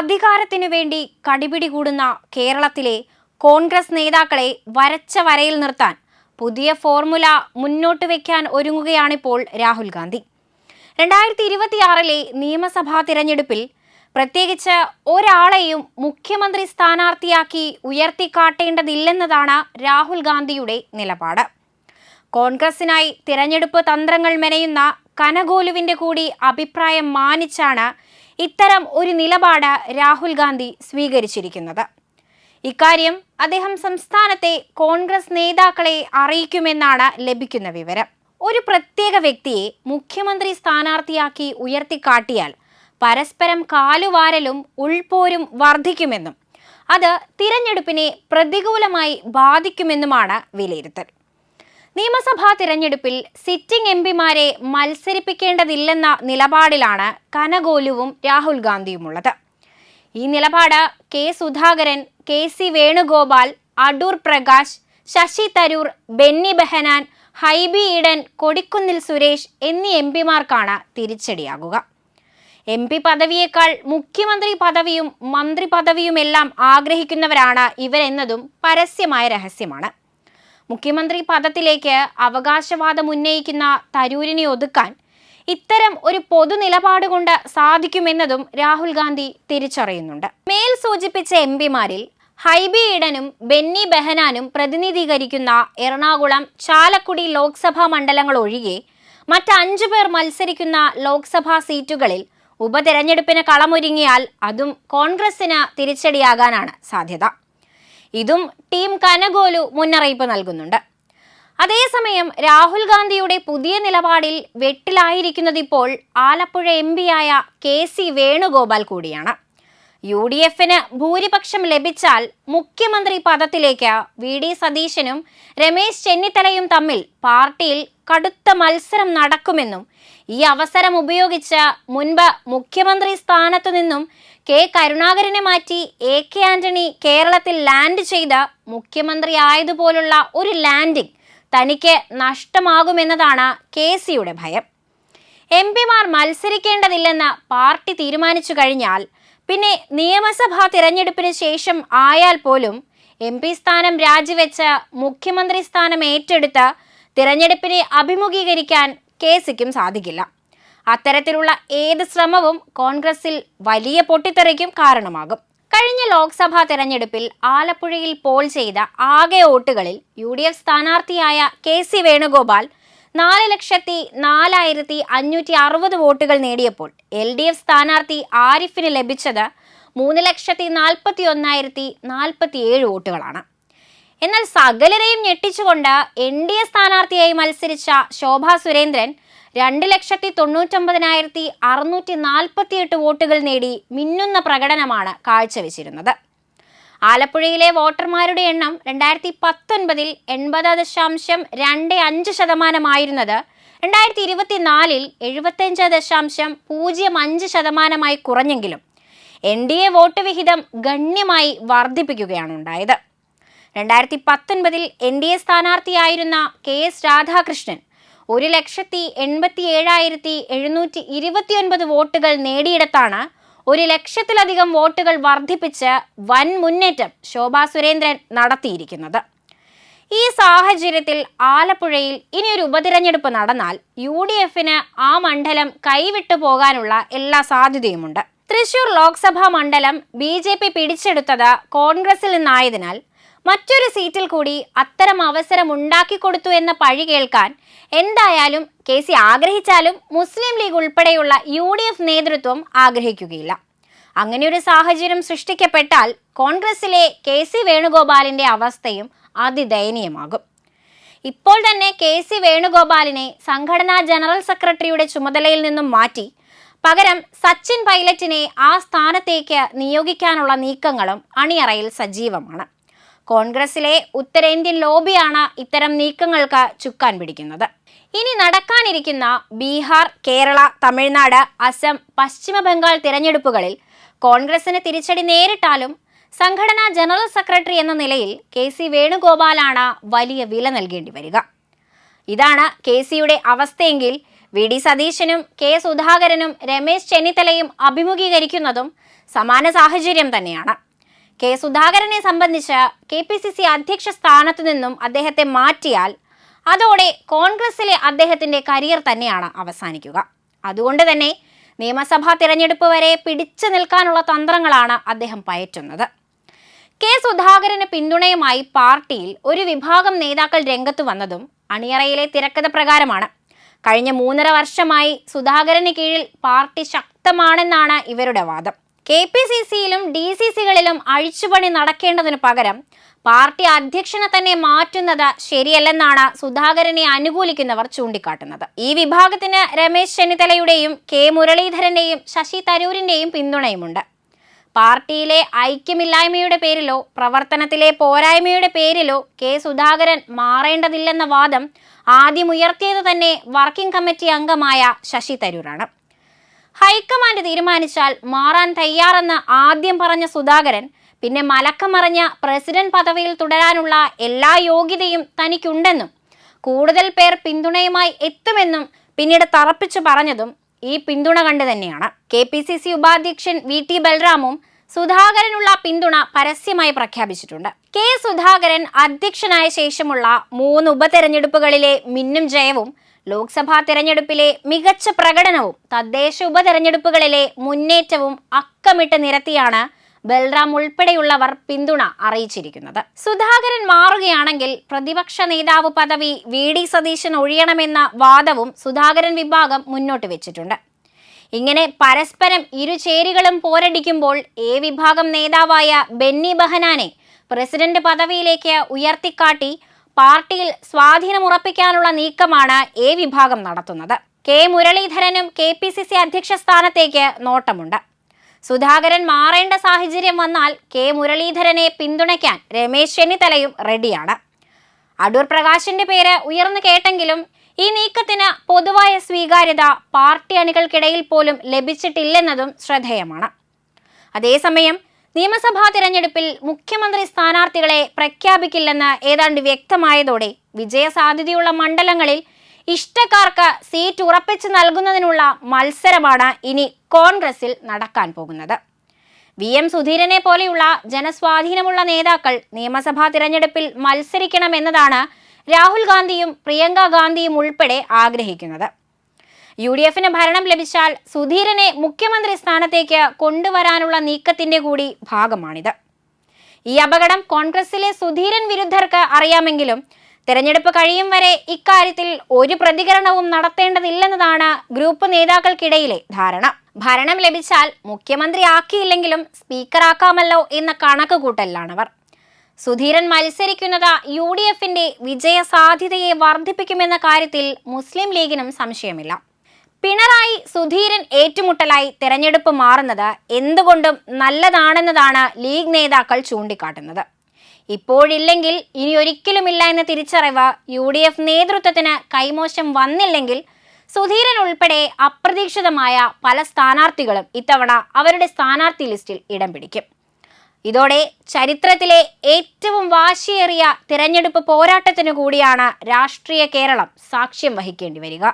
അധികാരത്തിനു വേണ്ടി കടിപിടി കൂടുന്ന കേരളത്തിലെ കോൺഗ്രസ് നേതാക്കളെ വരച്ച വരയിൽ നിർത്താൻ പുതിയ ഫോർമുല മുന്നോട്ട് വയ്ക്കാൻ ഒരുങ്ങുകയാണിപ്പോൾ രാഹുൽ ഗാന്ധി. രണ്ടായിരത്തി ഇരുപത്തിയാറിലെ നിയമസഭാ തിരഞ്ഞെടുപ്പിൽ പ്രത്യേകിച്ച് ഒരാളെയും മുഖ്യമന്ത്രി സ്ഥാനാർത്ഥിയാക്കി ഉയർത്തിക്കാട്ടേണ്ടതില്ലെന്നതാണ് രാഹുൽ ഗാന്ധിയുടെ നിലപാട്. കോൺഗ്രസിനായി തിരഞ്ഞെടുപ്പ് തന്ത്രങ്ങൾ മെനയുന്ന കനഗോലുവിന്റെ കൂടി അഭിപ്രായം മാനിച്ചാണ് ഇത്തരം ഒരു നിലപാട് രാഹുൽ ഗാന്ധി സ്വീകരിച്ചിരിക്കുന്നത്. ഇക്കാര്യം അദ്ദേഹം സംസ്ഥാനത്തെ കോൺഗ്രസ് നേതാക്കളെ അറിയിക്കുമെന്നാണ് ലഭിക്കുന്ന വിവരം. ഒരു പ്രത്യേക വ്യക്തിയെ മുഖ്യമന്ത്രി സ്ഥാനാർത്ഥിയാക്കി ഉയർത്തിക്കാട്ടിയാൽ പരസ്പരം കാലുവാരലും ഉൾപോരും വർദ്ധിക്കുമെന്നും അത് തിരഞ്ഞെടുപ്പിനെ പ്രതികൂലമായി ബാധിക്കുമെന്നുമാണ് വിലയിരുത്തൽ. നിയമസഭാ തിരഞ്ഞെടുപ്പിൽ സിറ്റിംഗ് എം പിമാരെ മത്സരിപ്പിക്കേണ്ടതില്ലെന്ന നിലപാടിലാണ് കനഗോലുവും രാഹുൽ ഗാന്ധിയുമുള്ളത്. ഈ നിലപാട് K Sudhakaran K C Venugopal Adoor Prakash Shashi Tharoor Benny Behanan Hibi Eden Kodikunnil Suresh എന്നീ എം പിമാർക്കാണ് തിരിച്ചടിയാകുക. എം പി പദവിയേക്കാൾ മുഖ്യമന്ത്രി പദവിയും മന്ത്രി പദവിയുമെല്ലാം ആഗ്രഹിക്കുന്നവരാണ് ഇവരെന്നതും പരസ്യമായ രഹസ്യമാണ്. മുഖ്യമന്ത്രി പദത്തിലേക്ക് അവകാശവാദം ഉന്നയിക്കുന്ന തരൂരിനെ ഒതുക്കാൻ ഇത്തരം ഒരു പൊതു നിലപാട് കൊണ്ട് സാധിക്കുമെന്നതും രാഹുൽ ഗാന്ധി തിരിച്ചറിയുന്നുണ്ട്. മേൽ സൂചിപ്പിച്ച എം പിമാരിൽ ഹൈബി ഈഡനും ബെന്നി ബെഹനാനും പ്രതിനിധീകരിക്കുന്ന എറണാകുളം ചാലക്കുടി ലോക്സഭാ മണ്ഡലങ്ങൾ ഒഴികെ മറ്റ് അഞ്ചു പേർ മത്സരിക്കുന്ന ലോക്സഭാ സീറ്റുകളിൽ ഉപതെരഞ്ഞെടുപ്പിന് കളമൊരുങ്ങിയാൽ അതും കോൺഗ്രസിന് തിരിച്ചടിയാകാനാണ് സാധ്യത. ഇതും ടീം കനഗോലു മുന്നറിയിപ്പ് നൽകുന്നുണ്ട്. അതേസമയം രാഹുൽ ഗാന്ധിയുടെ പുതിയ നിലപാടിൽ വെട്ടിലായിരിക്കുന്നത് ഇപ്പോൾ ആലപ്പുഴ എം പിയായ കെ സി വേണുഗോപാൽ കൂടിയാണ്. യു ഡി എഫിന് ഭൂരിപക്ഷം ലഭിച്ചാൽ മുഖ്യമന്ത്രി പദത്തിലേക്ക് വി ഡി സതീശനും രമേശ് ചെന്നിത്തലയും തമ്മിൽ പാർട്ടിയിൽ കടുത്ത മത്സരം നടക്കുമെന്നും ഈ അവസരം ഉപയോഗിച്ച് മുൻപ് മുഖ്യമന്ത്രി സ്ഥാനത്തു നിന്നും കെ കരുണാകരനെ മാറ്റി എ കെ ആന്റണി കേരളത്തിൽ ലാൻഡ് ചെയ്ത് മുഖ്യമന്ത്രി ആയതുപോലുള്ള ഒരു ലാൻഡിംഗ് തനിക്ക് നഷ്ടമാകുമെന്നതാണ് കെ സിയുടെ ഭയം. എം പിമാർ മത്സരിക്കേണ്ടതില്ലെന്ന് പാർട്ടി തീരുമാനിച്ചു കഴിഞ്ഞാൽ പിന്നെ നിയമസഭാ തിരഞ്ഞെടുപ്പിന് ശേഷം ആയാൽ പോലും എം പി സ്ഥാനം രാജിവെച്ച മുഖ്യമന്ത്രി സ്ഥാനം ഏറ്റെടുത്ത തിരഞ്ഞെടുപ്പിനെ അഭിമുഖീകരിക്കാൻ കെ സിക്കും സാധിക്കില്ല. അത്തരത്തിലുള്ള ഏത് ശ്രമവും കോൺഗ്രസിൽ വലിയ പൊട്ടിത്തെറിക്കും കാരണമാകും. കഴിഞ്ഞ ലോക്സഭാ തെരഞ്ഞെടുപ്പിൽ ആലപ്പുഴയിൽ പോൾ ചെയ്ത ആകെ വോട്ടുകളിൽ യു ഡി എഫ് സ്ഥാനാർത്ഥിയായ കെ സി വേണുഗോപാൽ നാല് ലക്ഷത്തി നാലായിരത്തി അഞ്ഞൂറ്റി അറുപത് വോട്ടുകൾ നേടിയപ്പോൾ എൽ ഡി എഫ് സ്ഥാനാർത്ഥി ആരിഫിന് ലഭിച്ചത് മൂന്ന് ലക്ഷത്തി നാൽപ്പത്തി ഒന്നായിരത്തി നാൽപ്പത്തി ഏഴ് വോട്ടുകളാണ്. എന്നാൽ സകലരെയും ഞെട്ടിച്ചുകൊണ്ട് എൻ ഡി എ സ്ഥാനാർത്ഥിയായി മത്സരിച്ച ശോഭാ സുരേന്ദ്രൻ രണ്ട് ലക്ഷത്തി തൊണ്ണൂറ്റൊമ്പതിനായിരത്തി അറുന്നൂറ്റി നാൽപ്പത്തിയെട്ട് വോട്ടുകൾ നേടി മിന്നുന്ന പ്രകടനമാണ് കാഴ്ചവെച്ചിരുന്നത്. ആലപ്പുഴയിലെ വോട്ടർമാരുടെ എണ്ണം രണ്ടായിരത്തി പത്തൊൻപതിൽ എൺപത് ദശാംശം രണ്ട് അഞ്ച് ശതമാനമായിരുന്നത്. രണ്ടായിരത്തി ഇരുപത്തിനാലിൽ എഴുപത്തഞ്ച് ദശാംശം പൂജ്യം അഞ്ച് ശതമാനമായി കുറഞ്ഞെങ്കിലും എൻ ഡി എ വോട്ട് വിഹിതം ഗണ്യമായി വർദ്ധിപ്പിക്കുകയാണ് ഉണ്ടായത് രണ്ടായിരത്തി പത്തൊൻപതിൽ എൻ ഡി എ സ്ഥാനാർത്ഥിയായിരുന്ന കെ എസ് രാധാകൃഷ്ണൻ ഒരു ലക്ഷത്തി എൺപത്തി ഏഴായിരത്തി എഴുന്നൂറ്റി ഇരുപത്തിയൊൻപത് വോട്ടുകൾ നേടിയിടത്താണ് ഒരു ലക്ഷത്തിലധികം വോട്ടുകൾ വർദ്ധിപ്പിച്ച് വൻ മുന്നേറ്റം ശോഭാ സുരേന്ദ്രൻ നടത്തിയിരിക്കുന്നത്. ഈ സാഹചര്യത്തിൽ ആലപ്പുഴയിൽ ഇനിയൊരു ഉപതിരഞ്ഞെടുപ്പ് നടന്നാൽ യു ഡി എഫിന് ആ മണ്ഡലം കൈവിട്ടു പോകാനുള്ള എല്ലാ സാധ്യതയുമുണ്ട്. തൃശൂർ ലോക്സഭാ മണ്ഡലം ബി ജെ പി പിടിച്ചെടുത്തത് കോൺഗ്രസിൽ നിന്നായതിനാൽ മറ്റൊരു സീറ്റിൽ കൂടി അത്തരം അവസരം ഉണ്ടാക്കി കൊടുത്തു എന്ന പഴി കേൾക്കാൻ എന്തായാലും കെ സി ആഗ്രഹിച്ചാലും മുസ്ലിം ലീഗ് ഉൾപ്പെടെയുള്ള യു ഡി എഫ് നേതൃത്വം ആഗ്രഹിക്കുകയില്ല. അങ്ങനെയൊരു സാഹചര്യം സൃഷ്ടിക്കപ്പെട്ടാൽ കോൺഗ്രസിലെ കെ സി വേണുഗോപാലിന്റെ അവസ്ഥയും അതിദയനീയമാകും. ഇപ്പോൾ തന്നെ കെ സി വേണുഗോപാലിനെ സംഘടനാ ജനറൽ സെക്രട്ടറിയുടെ ചുമതലയിൽ നിന്നും മാറ്റി പകരം സച്ചിൻ പൈലറ്റിനെ ആ സ്ഥാനത്തേക്ക് നിയോഗിക്കാനുള്ള നീക്കങ്ങളും അണിയറയിൽ സജീവമാണ്. കോൺഗ്രസിലെ ഉത്തരേന്ത്യൻ ലോബിയാണ് ഇത്തരം നീക്കങ്ങൾക്ക് ചുക്കാൻ പിടിക്കുന്നത്. ഇനി നടക്കാനിരിക്കുന്ന ബീഹാർ കേരള തമിഴ്നാട് അസം പശ്ചിമ ബംഗാൾ തിരഞ്ഞെടുപ്പുകളിൽ കോൺഗ്രസിന് തിരിച്ചടി നേരിട്ടാലും സംഘടനാ ജനറൽ സെക്രട്ടറി എന്ന നിലയിൽ കെ സി വേണുഗോപാലാണ് വലിയ വില നൽകേണ്ടി വരിക. ഇതാണ് കെ സിയുടെ അവസ്ഥയെങ്കിൽ വി ഡി സതീശനും കെ സുധാകരനും രമേശ് ചെന്നിത്തലയും അഭിമുഖീകരിക്കുന്നതും സമാന സാഹചര്യം തന്നെയാണ്. കെ സുധാകരനെ സംബന്ധിച്ച് കെ പി സി സി അധ്യക്ഷ സ്ഥാനത്തു നിന്നും അദ്ദേഹത്തെ മാറ്റിയാൽ അതോടെ കോൺഗ്രസിലെ അദ്ദേഹത്തിന്റെ കരിയർ തന്നെയാണ് അവസാനിക്കുക. അതുകൊണ്ട് തന്നെ നിയമസഭാ തിരഞ്ഞെടുപ്പ് വരെ പിടിച്ചു നിൽക്കാനുള്ള തന്ത്രങ്ങളാണ് അദ്ദേഹം പയറ്റുന്നത്. കെ സുധാകരന് പിന്തുണയുമായി പാർട്ടിയിൽ ഒരു വിഭാഗം നേതാക്കൾ രംഗത്ത് വന്നതും അണിയറയിലെ തിരക്കഥ പ്രകാരമാണ്. കഴിഞ്ഞ മൂന്നര വർഷമായി സുധാകരന് കീഴിൽ പാർട്ടി ശക്തമാണെന്നാണ് ഇവരുടെ വാദം. കെ പി സി സിയിലും ഡി സി സികളിലും അഴിച്ചുപണി നടക്കേണ്ടതിനു പകരം പാർട്ടി അധ്യക്ഷനെ തന്നെ മാറ്റുന്നത് ശരിയല്ലെന്നാണ് സുധാകരനെ അനുകൂലിക്കുന്നവർ ചൂണ്ടിക്കാട്ടുന്നത്. ഈ വിഭാഗത്തിന് രമേശ് ചെന്നിത്തലയുടെയും കെ മുരളീധരന്റെയും ശശി തരൂരിന്റെയും പിന്തുണയുമുണ്ട്. പാർട്ടിയിലെ ഐക്യമില്ലായ്മയുടെ പേരിലോ പ്രവർത്തനത്തിലെ പോരായ്മയുടെ പേരിലോ കെ സുധാകരൻ മാറേണ്ടതില്ലെന്ന വാദം ആദ്യമുയർത്തിയത് തന്നെ വർക്കിംഗ് കമ്മിറ്റി അംഗമായ ശശി തരൂരാണ്. ഹൈക്കമാൻഡ് തീരുമാനിച്ചാൽ മാറാൻ തയ്യാറെന്ന് ആദ്യം പറഞ്ഞ സുധാകരൻ പിന്നെ മലക്കമറിഞ്ഞ പ്രസിഡന്റ് പദവിയിൽ തുടരാനുള്ള എല്ലാ യോഗ്യതയും തനിക്കുണ്ടെന്നും കൂടുതൽ പേർ പിന്തുണയുമായി എത്തുമെന്നും പിന്നീട് തറപ്പിച്ചു പറഞ്ഞതും ഈ പിന്തുണ കണ്ടു തന്നെയാണ്. കെ പി സി സി ഉപാധ്യക്ഷൻ വി ടി ബൽറാമും സുധാകരനുള്ള പിന്തുണ പരസ്യമായി പ്രഖ്യാപിച്ചിട്ടുണ്ട്. കെ സുധാകരൻ അധ്യക്ഷനായ ശേഷമുള്ള മൂന്ന് ഉപതെരഞ്ഞെടുപ്പുകളിലെ മിന്നും ജയവും ലോക്സഭാ തെരഞ്ഞെടുപ്പിലെ മികച്ച പ്രകടനവും തദ്ദേശ ഉപതെരഞ്ഞെടുപ്പുകളിലെ മുന്നേറ്റവും അക്കമിട്ട് നിരത്തിയാണ് ബൽറാം ഉൾപ്പെടെയുള്ളവർ പിന്തുണ അറിയിച്ചിരിക്കുന്നത്. സുധാകരൻ മാറുകയാണെങ്കിൽ പ്രതിപക്ഷ നേതാവ് പദവി വി ഡി സതീശൻ ഒഴിയണമെന്ന വാദവും സുധാകരൻ വിഭാഗം മുന്നോട്ട് വെച്ചിട്ടുണ്ട്. ഇങ്ങനെ പരസ്പരം ഇരുചേരികളും പോരടിക്കുമ്പോൾ എ വിഭാഗം നേതാവായ ബെന്നി ബഹനാനെ പ്രസിഡന്റ് പദവിയിലേക്ക് ഉയർത്തിക്കാട്ടി പാർട്ടിയിൽ സ്വാധീനമുറപ്പിക്കാനുള്ള നീക്കമാണ് എ വിഭാഗം നടത്തുന്നത്. കെ മുരളീധരനും കെ പി സി സി അധ്യക്ഷ സ്ഥാനത്തേക്ക് നോട്ടമുണ്ട്. സുധാകരൻ മാറേണ്ട സാഹചര്യം വന്നാൽ കെ മുരളീധരനെ പിന്തുണയ്ക്കാൻ രമേശ് ചെന്നിത്തലയും റെഡിയാണ്. അടൂർ പ്രകാശിന്റെ പേര് ഉയർന്നു കേട്ടെങ്കിലും ഈ നീക്കത്തിന് പൊതുവായ സ്വീകാര്യത പാർട്ടി അണികൾക്കിടയിൽ പോലും ലഭിച്ചിട്ടില്ലെന്നതും ശ്രദ്ധേയമാണ്. അതേസമയം നിയമസഭാ തിരഞ്ഞെടുപ്പിൽ മുഖ്യമന്ത്രി സ്ഥാനാർത്ഥികളെ പ്രഖ്യാപിക്കില്ലെന്ന് ഏതാണ്ട് വ്യക്തമായതോടെ വിജയസാധ്യതയുള്ള മണ്ഡലങ്ങളിൽ ഇഷ്ടക്കാർക്ക് സീറ്റ് ഉറപ്പിച്ചു നൽകുന്നതിനുള്ള മത്സരമാണ് ഇനി കോൺഗ്രസിൽ നടക്കാൻ പോകുന്നത്. വി എം സുധീരനെ പോലെയുള്ള ജനസ്വാധീനമുള്ള നേതാക്കൾ നിയമസഭാ തിരഞ്ഞെടുപ്പിൽ മത്സരിക്കണമെന്നതാണ് രാഹുൽ ഗാന്ധിയും പ്രിയങ്ക ഗാന്ധിയും ഉൾപ്പെടെ ആഗ്രഹിക്കുന്നത്. യു ഡി എഫിന് ഭരണം ലഭിച്ചാൽ സുധീരനെ മുഖ്യമന്ത്രി സ്ഥാനത്തേക്ക് കൊണ്ടുവരാനുള്ള നീക്കത്തിന്റെ കൂടി ഭാഗമാണിത്. ഈ അപകടം കോൺഗ്രസിലെ സുധീരൻ വിരുദ്ധർക്ക് അറിയാമെങ്കിലും തെരഞ്ഞെടുപ്പ് കഴിയും വരെ ഇക്കാര്യത്തിൽ ഒരു പ്രതികരണവും നടത്തേണ്ടതില്ലെന്നതാണ് ഗ്രൂപ്പ് നേതാക്കൾക്കിടയിലെ ധാരണ. ഭരണം ലഭിച്ചാൽ മുഖ്യമന്ത്രി ആക്കിയില്ലെങ്കിലും സ്പീക്കറാക്കാമല്ലോ എന്ന കണക്ക് കൂട്ടലിലാണവർ സുധീരൻ മത്സരിക്കുന്നത് യു ഡി എഫിന്റെ വിജയ സാധ്യതയെ വർദ്ധിപ്പിക്കുമെന്ന കാര്യത്തിൽ മുസ്ലിം ലീഗിനും സംശയമില്ല. പിണറായി സുധീരൻ ഏറ്റുമുട്ടലായി തെരഞ്ഞെടുപ്പ് മാറുന്നത് എന്തുകൊണ്ടും നല്ലതാണെന്നതാണ് ലീഗ് നേതാക്കൾ ചൂണ്ടിക്കാട്ടുന്നത്. ഇപ്പോഴില്ലെങ്കിൽ ഇനി ഒരിക്കലുമില്ല എന്ന തിരിച്ചറിവ് യു ഡി എഫ് നേതൃത്വത്തിന് കൈമോശം വന്നില്ലെങ്കിൽ സുധീരൻ ഉൾപ്പെടെ അപ്രതീക്ഷിതമായ പല സ്ഥാനാർത്ഥികളും ഇത്തവണ അവരുടെ സ്ഥാനാർത്ഥി ലിസ്റ്റിൽ ഇടം പിടിക്കും. ഇതോടെ ചരിത്രത്തിലെ ഏറ്റവും വാശിയേറിയ തിരഞ്ഞെടുപ്പ് പോരാട്ടത്തിനു കൂടിയാണ് രാഷ്ട്രീയ കേരളം സാക്ഷ്യം വഹിക്കേണ്ടി വരിക.